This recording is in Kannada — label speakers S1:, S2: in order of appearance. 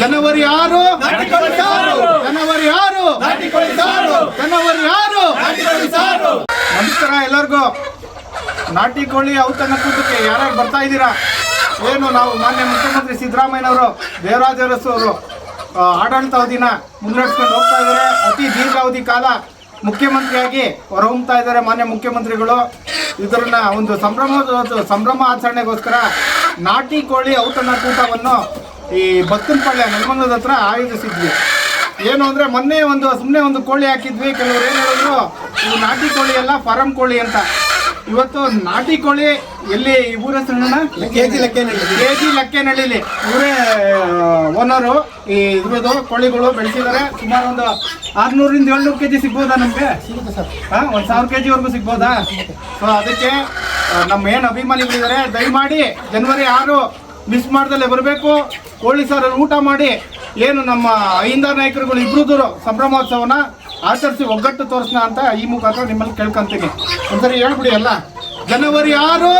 S1: ಜನವರಿ ಆರು. ಜನವರಿ ಆರು. ಜನವರಿ ಆರು. ನಮಸ್ಕಾರ ಎಲ್ಲರಿಗೂ. ನಾಟಿ ಕೋಳಿ ಔತಣ ಕೂಟಕ್ಕೆ ಯಾರ್ಯಾರು ಬರ್ತಾ ಇದ್ದೀರಾ? ಏನು ನಾವು ಮಾನ್ಯ ಮುಖ್ಯಮಂತ್ರಿ ಸಿದ್ದರಾಮಯ್ಯನವರು ದೇವರಾಜ ಅರಸು ಆಡಳಿತಾವಧಿನ ಮುನ್ನಡೆಸ್ಕೊಂಡು ಹೋಗ್ತಾ ಇದ್ದಾರೆ. ಅತಿ ದೀರ್ಘಾವಧಿ ಕಾಲ ಮುಖ್ಯಮಂತ್ರಿಯಾಗಿ ಹೊರಹೊಮ್ತಾ ಇದ್ದಾರೆ ಮಾನ್ಯ ಮುಖ್ಯಮಂತ್ರಿಗಳು. ಇದರನ್ನ ಒಂದು ಸಂಭ್ರಮ ಸಂಭ್ರಮ ಆಚರಣೆಗೋಸ್ಕರ ನಾಟಿ ಕೋಳಿ ಔತಣ ಕೂಟವನ್ನು ಈ ಬತ್ತನಪಾಳ್ಯ ನೆಲಮಂಗಲದ ಹತ್ರ ಆಯೋಜಿಸಿದ್ವಿ. ಏನು ಅಂದರೆ ಮೊನ್ನೆ ಒಂದು ಸುಮ್ಮನೆ ಒಂದು ಕೋಳಿ ಹಾಕಿದ್ವಿ. ಕೆಲವರು ಏನು ಹೇಳಿದ್ರು ಇದು ನಾಟಿ ಕೋಳಿ ಅಲ್ಲ ಫಾರಂ ಕೋಳಿ ಅಂತ. ಇವತ್ತು ನಾಟಿ ಕೋಳಿ ಎಲ್ಲಿ ಈ ಊರ ಹೆಸರನ್ನ
S2: K G Lekkenahalli.
S1: K G ಲೆಕ್ಕೇನಹಳ್ಳಿಲಿ ಇವರೇ ಓನರು ಈ ಇದ್ರದ್ದು ಕೋಳಿಗಳು ಬೆಳೆಸಿದ್ದಾರೆ. ಸುಮಾರು ಒಂದು ಆರ್ನೂರಿಂದ ಏಳ್ನೂರು ಕೆ ಜಿ ಸಿಗ್ಬೋದಾ ನಮಗೆ? ಹಾಂ ಒಂದು ಸಾವಿರ ಕೆ ಜಿವರೆಗೂ ಸಿಗ್ಬೋದಾ? ಸೊ ಅದಕ್ಕೆ ನಮ್ಮ ಏನು ಅಭಿಮಾನಿಗಳಿದ್ದಾರೆ. ದಯಮಾಡಿ ಜನವರಿ ಆರು ಮಿಸ್ ಮಾಡ್ದಲ್ಲೇ ಬರಬೇಕು. ಕೋಳಿ ಸಾರಲ್ಲಿ ಊಟ ಮಾಡಿ ಏನು ನಮ್ಮ ಅಹಿಂದ ನಾಯಕರುಗಳು ಇಬ್ರದ್ದು ಸಂಭ್ರಮೋತ್ಸವನ ಆಚರಿಸಿ ಒಗ್ಗಟ್ಟು ತೋರಿಸ್ನ ಅಂತ ಈ ಮುಖಾಂತರ ನಿಮ್ಮಲ್ಲಿ ಕೇಳ್ಕೊಂತೀನಿ. ಒಂದ್ಸರಿ ಹೇಳ್ಬಿಡಿ ಅಲ್ಲ ಜನವರಿ ಆರು